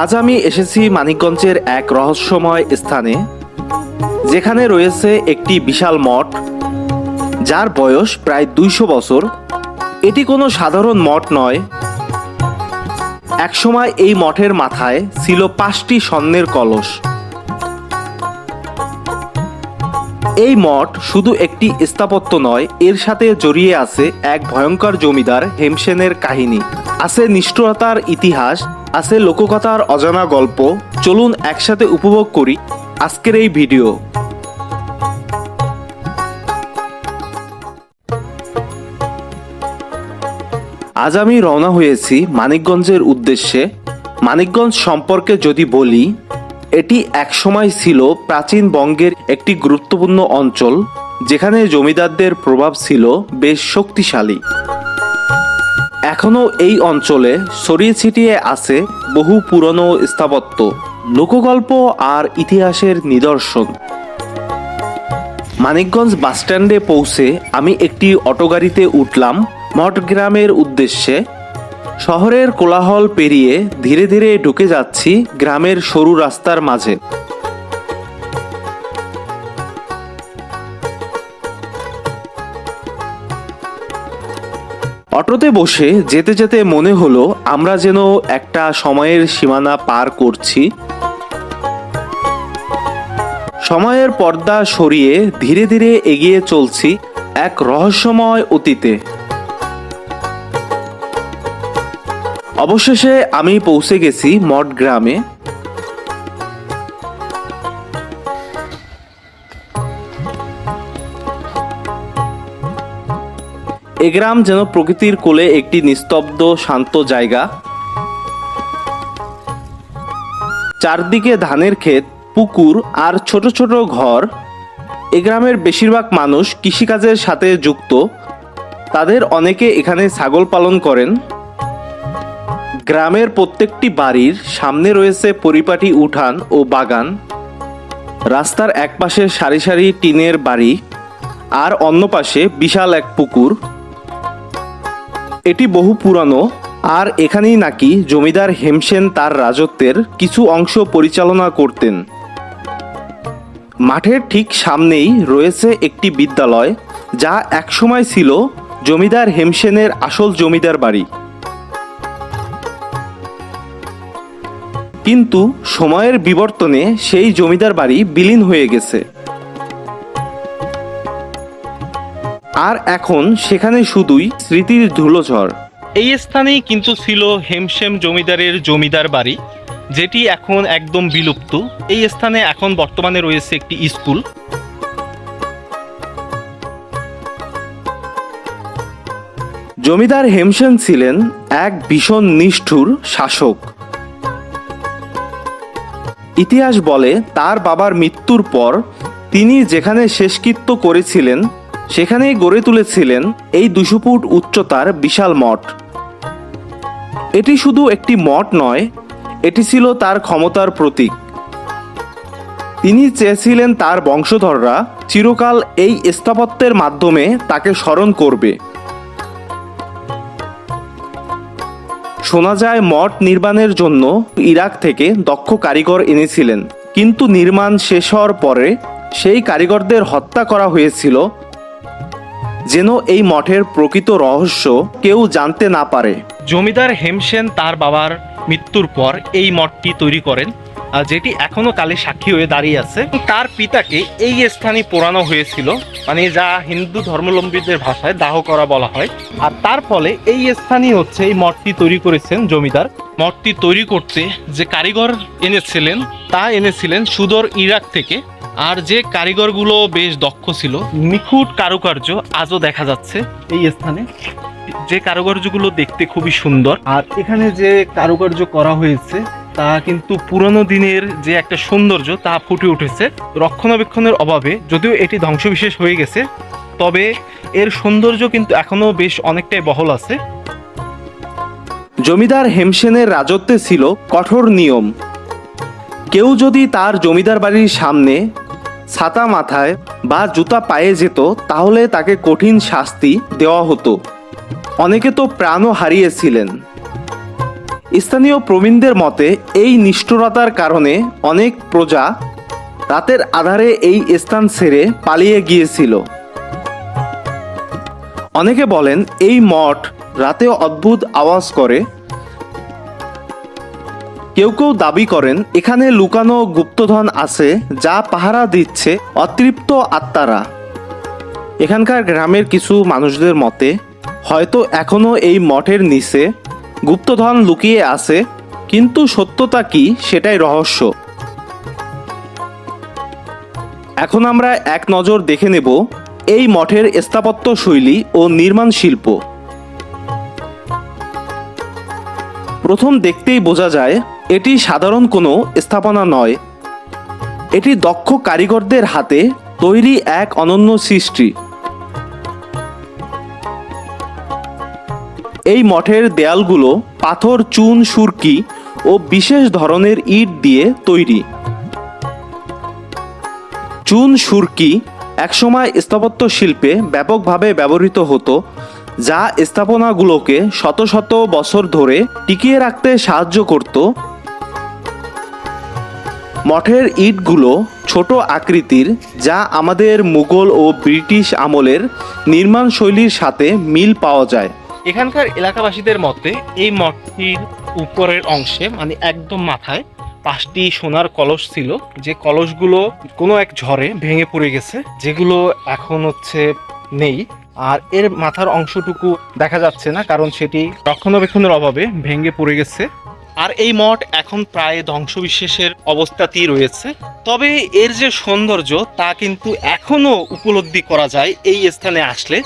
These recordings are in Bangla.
আজ আমি এসেছি মানিকগঞ্জের এক রহস্যময় স্থানে, যেখানে রয়েছে একটি বিশাল মঠ, যার বয়স প্রায় দুইশো বছর। এটি কোনো সাধারণ মঠ নয়। একসময় এই মঠের মাথায় ছিল পাঁচটি স্বর্ণের কলস। এই মঠ শুধু একটি স্থাপত্য নয়, এর সাথে জড়িয়ে আছে এক ভয়ঙ্কর জমিদার হেমসেনের কাহিনী। আছে নিষ্ঠুরতার ইতিহাস আছে লোককথার অজানা গল্প। চলুন একসাথে উপভোগ করি আজকের এই ভিডিও। আজ আমি রওনা হয়েছি মানিকগঞ্জের উদ্দেশ্যে। মানিকগঞ্জ সম্পর্কে যদি বলি, এটি একসময় ছিল প্রাচীন বঙ্গের একটি গুরুত্বপূর্ণ অঞ্চল, যেখানে জমিদারদের প্রভাব ছিল বেশ শক্তিশালী। এখনও এই অঞ্চলে ছড়িয়ে ছিটিয়ে আছে বহু পুরনো স্থাপত্য, লোকগল্প আর ইতিহাসের নিদর্শন। মানিকগঞ্জ বাসস্ট্যান্ডে পৌঁছে আমি একটি অটোগাড়িতে উঠলাম মঠগ্রামের উদ্দেশ্যে। শহরের কোলাহল পেরিয়ে ধীরে ধীরে ঢুকে যাচ্ছি গ্রামের সরু রাস্তার মাঝে। অটোতে বসে যেতে যেতে মনে হলো আমরা যেন একটা সময়ের সীমানা পার করছি। সময়ের পর্দা সরিয়ে ধীরে ধীরে এগিয়ে চলছি এক রহস্যময় অতীতে। অবশেষে আমি পৌঁছে গেছি মঠ গ্রামে। এ গ্রাম যেন প্রকৃতির কোলে একটি নিস্তব্ধ, শান্ত জায়গা। চারদিকে ধানের ক্ষেত, পুকুর আর ছোট ছোট ঘর। এ গ্রামের বেশিরভাগ মানুষ কৃষিকাজের সাথে যুক্ত। তাদের অনেকে এখানে ছাগল পালন করেন। গ্রামের প্রত্যেকটি বাড়ির সামনে রয়েছে পরিপাটি উঠান ও বাগান। রাস্তার এক পাশে সারি সারি টিনের বাড়ি আর অন্য পাশে বিশাল এক পুকুর। এটি বহু পুরানো, আর এখানেই নাকি জমিদার হেমসেন তার রাজত্বের কিছু অংশ পরিচালনা করতেন। মাঠের ঠিক সামনেই রয়েছে একটি বিদ্যালয়, যা একসময় ছিল জমিদার হেমসেনের আসল জমিদার বাড়ি। কিন্তু সময়ের বিবর্তনে সেই জমিদার বাড়ি বিলীন হয়ে গেছে। আর এখন সেখানে শুধুই স্মৃতির ধুলোঝড় এই স্থানেই কিন্তু ছিল হেমশেম জমিদারের জমিদার বাড়ি যেটি এখন একদম বিলুপ্ত। এই স্থানে এখন বর্তমানে রয়েছে একটি স্কুল। জমিদার হেমসেন ছিলেন এক ভীষণ নিষ্ঠুর শাসক। ইতিহাস বলে তার বাবার মৃত্যুর পর তিনি যেখানে শেষকৃত্য করেছিলেন সেখানেই গড়ে তুলেছিলেন এই দুশো ফুট উচ্চতার বিশাল মঠ। এটি শুধু একটি মঠ নয়, এটি ছিল তার ক্ষমতার প্রতীক। তিনি চেয়েছিলেন তার বংশধররা চিরকাল এই স্থাপত্যের মাধ্যমে তাকে স্মরণ করবে। শোনা যায়, মঠ নির্মাণের জন্য ইরাক থেকে দক্ষ কারিগর এনেছিলেন, কিন্তু নির্মাণ শেষ হওয়ার পরে সেই কারিগরদের হত্যা করা হয়েছিল যেন এই মঠের প্রকৃত রহস্য কেউ জানতে না পারে। জমিদার হেমসেন তার বাবার মৃত্যুর পর এই মঠটি তৈরি করেন যেটি এখনও কালে সাক্ষী হয়ে দাঁড়িয়ে আছে। তার পিতাকে এই স্থানে পোড়ানো হয়েছিল মানে যা হিন্দু ধর্মলম্বীদের ভাষায় দাহ করা বলা হয়। আর তার ফলে এই স্থানই হচ্ছে এই মঠটি তৈরি করেছেন জমিদার। মঠটি তৈরি করতে যে কারিগর এনেছিলেন, তা এনেছিলেন সুদর ইরাক থেকে। আর যে কারিগরগুলো বেশ দক্ষ ছিল, নিখুঁত কারুকার্য আজও দেখা যাচ্ছে এই স্থানে। যে কারুকার্যগুলো দেখতে খুবই সুন্দর, আর এখানে যে কারুকার্য করা হয়েছে, তা কিন্তু পুরনো দিনের যে একটা সৌন্দর্য, তা ফুটে উঠেছে। রক্ষণাবেক্ষণের অভাবে যদিও এটি ধ্বংসবিশেষ হয়ে গেছে, তবে এর সৌন্দর্য কিন্তু এখনও বেশ অনেকটাই বহল আছে। জমিদার হেমসেনের রাজত্বে ছিল কঠোর নিয়ম। কেউ যদি তার জমিদার বাড়ির সামনে ছাতা মাথায় বা জুতা পায়ে যেত, তাহলে তাকে কঠিন শাস্তি দেওয়া হতো। অনেকে তো প্রাণও হারিয়েছিলেন। স্থানীয় প্রবীণদের মতে, এই নিষ্ঠুরতার কারণে অনেক প্রজা রাতের আধারে এই স্থান ছেড়ে পালিয়ে গিয়েছিল। অনেকে বলেন, এই মঠ রাতে অদ্ভুত আওয়াজ করে কেউ কেউ দাবি করেন, এখানে লুকানো গুপ্তধন আছে যা পাহারা দিচ্ছে অতৃপ্ত আত্মারা। এখানকার গ্রামের কিছু মানুষদের মতে, হয়তো এখনও এই মঠের নিচে গুপ্তধন লুকিয়ে আছে, কিন্তু সত্যতা কি সেটাই রহস্য। এখন আমরা এক নজর দেখে নেব এই মঠের স্থাপত্য শৈলী ও নির্মাণ শিল্প। প্রথম দেখতেই বোঝা যায় এটি সাধারণ কোনো স্থাপনা নয়। এটি দক্ষ কারিগরদের হাতে তৈরি এক অনন্য সৃষ্টি। এই মঠের দেয়ালগুলো পাথর, চুন, সুরকি ও বিশেষ ধরনের ইট দিয়ে তৈরি। চুন, সুরকি একসময় স্থাপত্য শিল্পে ব্যাপকভাবে ব্যবহৃত হতো, যা স্থাপনাগুলোকে শত শত বছর ধরে টিকিয়ে রাখতে সাহায্য করত মঠের ইটগুলো ছোট আকৃতির, যা আমাদের মুঘল ও ব্রিটিশ আমলের নির্মাণ শৈলীর সাথে মিল পাওয়া যায়। এখানকার এলাকাবাসীদের মতে, এই মঠটির উপরের অংশে মানে একদম মাথায়, পাঁচটি সোনার কলস ছিল। যে কলসগুলো কোনো এক ঝড়ে ভেঙে পড়ে গেছে, যেগুলো এখন হচ্ছে নেই। আর এর মাথার অংশটুকু দেখা যাচ্ছে না, কারণ সেটি রক্ষণাবেক্ষণের অভাবে ভেঙে পড়ে গেছে। আর এই মঠ এখন প্রায় ধ্বংসবিশেষের অবস্থাতেই রয়েছে। তবে এর যে সৌন্দর্য, তা কিন্তু এখনও উপলব্ধি করা যায় এই স্থানে আসলে।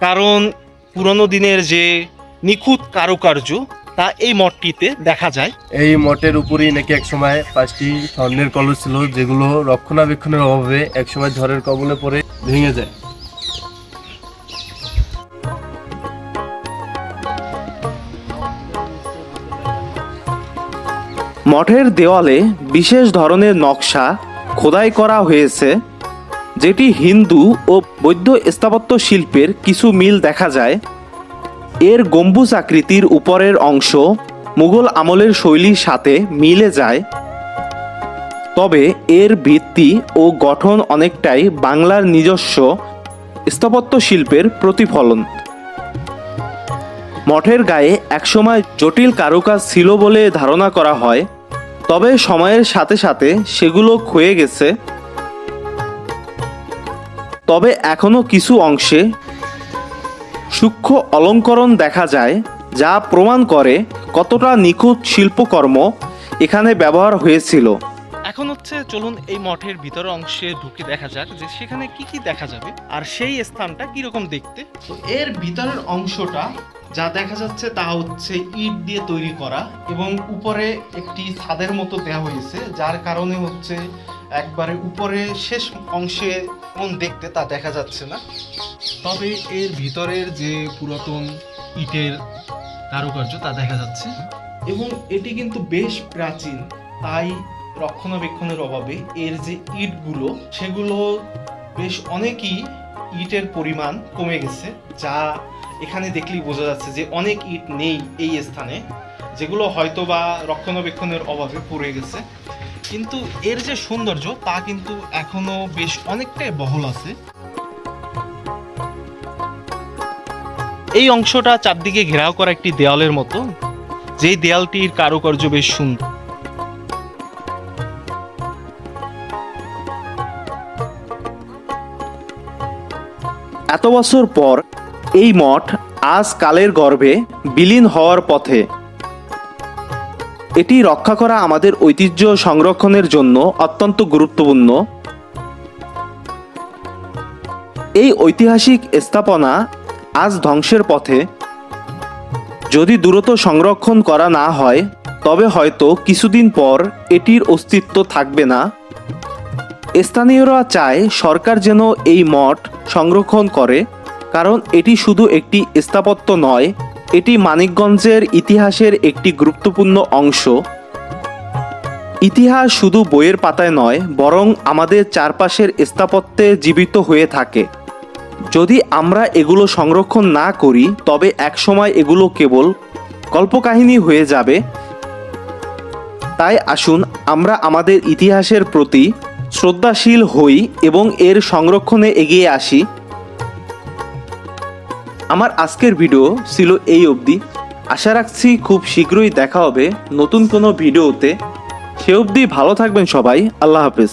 কারণ পুরনো দিনের যে নিখুঁত কারুকার্য, তা এই মঠটিতে দেখা যায়। এই মঠের উপরেই নাকি একসময় পাঁচটি স্বর্ণের কলস ছিল, যেগুলো রক্ষণাবেক্ষণের অভাবে একসময় ঝড়ের কবলে পড়ে ভেঙে যায়। মঠের দেওয়ালে বিশেষ ধরনের নকশা খোদাই করা হয়েছে, যেটি হিন্দু ও বৌদ্ধ স্থাপত্য শিল্পের কিছু মিল দেখা যায়। এর গম্বুজ আকৃতির উপরের অংশ মুঘল আমলের শৈলীর সাথে মিলে যায়। তবে এর ভিত্তি ও গঠন অনেকটাই বাংলার নিজস্ব স্থাপত্য শিল্পের প্রতিফলন। মঠের গায়ে একসময় জটিল কারুকাজ ছিল বলে ধারণা করা হয়। তবে সময়ের সাথে সাথে সেগুলো ক্ষয়ে গেছে। তবে এখনও কিছু অংশে সূক্ষ্ম অলঙ্করণ দেখা যায় যা প্রমাণ করে কতটা নিখুঁত শিল্পকর্ম এখানে ব্যবহার হয়েছিল। এখন হচ্ছে চলুন এই মঠের ভিতরের অংশে ঢুকে দেখা যাক যে সেখানে কি কি দেখা যাবে আর সেই স্থানটা কীরকম দেখতে। তো এর ভিতরের অংশটা যা দেখা যাচ্ছে তা হচ্ছে ইট দিয়ে তৈরি করা এবং উপরে একটি ছাদের মতো দেওয়া হয়েছে, যার কারণে হচ্ছে একবারে উপরে শেষ অংশে কোন দেখতে তা দেখা যাচ্ছে না। তবে এর ভিতরের যে পুরাতন ইটের কারুকার্য তা দেখা যাচ্ছে। এবং এটি কিন্তু বেশ প্রাচীন, তাই রক্ষণাবেক্ষণের অভাবে এর যে ইটগুলো, সেগুলো বেশ অনেকই ইটের পরিমাণ কমে গেছে, যা এখানে দেখলেই বোঝা যাচ্ছে যে অনেক ইট নেই এই স্থানে, যেগুলো হয়তো বা রক্ষণাবেক্ষণের অভাবে পড়ে গেছে। কিন্তু এর যে সৌন্দর্য, তা কিন্তু এখনও বেশ অনেকটাই বহল আছে। এই অংশটা চারদিকে ঘেরাও করা একটি দেয়ালের মতো, যেই দেয়ালটির কারুকার্য বেশ সুন্দর। এত বছর পর এই মঠ আজ কালের গর্ভে বিলীন হওয়ার পথে। এটি রক্ষা করা আমাদের ঐতিহ্য সংরক্ষণের জন্য অত্যন্ত গুরুত্বপূর্ণ। এই ঐতিহাসিক স্থাপনা আজ ধ্বংসের পথে। যদি দ্রুত সংরক্ষণ করা না হয়, তবে হয়তো কিছুদিন পর এটির অস্তিত্ব থাকবে না। স্থানীয়রা চায় সরকার যেন এই মঠ সংরক্ষণ করে। কারণ এটি শুধু একটি স্থাপত্য নয়, এটি মানিকগঞ্জের ইতিহাসের একটি গুরুত্বপূর্ণ অংশ। ইতিহাস শুধু বইয়ের পাতায় নয়, বরং আমাদের চারপাশের স্থাপত্যে জীবিত হয়ে থাকে। যদি আমরা এগুলো সংরক্ষণ না করি, তবে একসময় এগুলো কেবল কল্পকাহিনী হয়ে যাবে। তাই আসুন আমরা আমাদের ইতিহাসের প্রতি শ্রদ্ধাশীল হই এবং এর সংরক্ষণে এগিয়ে আসি। আমার আজকের ভিডিও ছিল এই অবধি। আশা রাখছি খুব শীঘ্রই দেখা হবে নতুন কোনো ভিডিওতে। সে অবধি ভালো থাকবেন সবাই। আল্লাহ হাফেজ।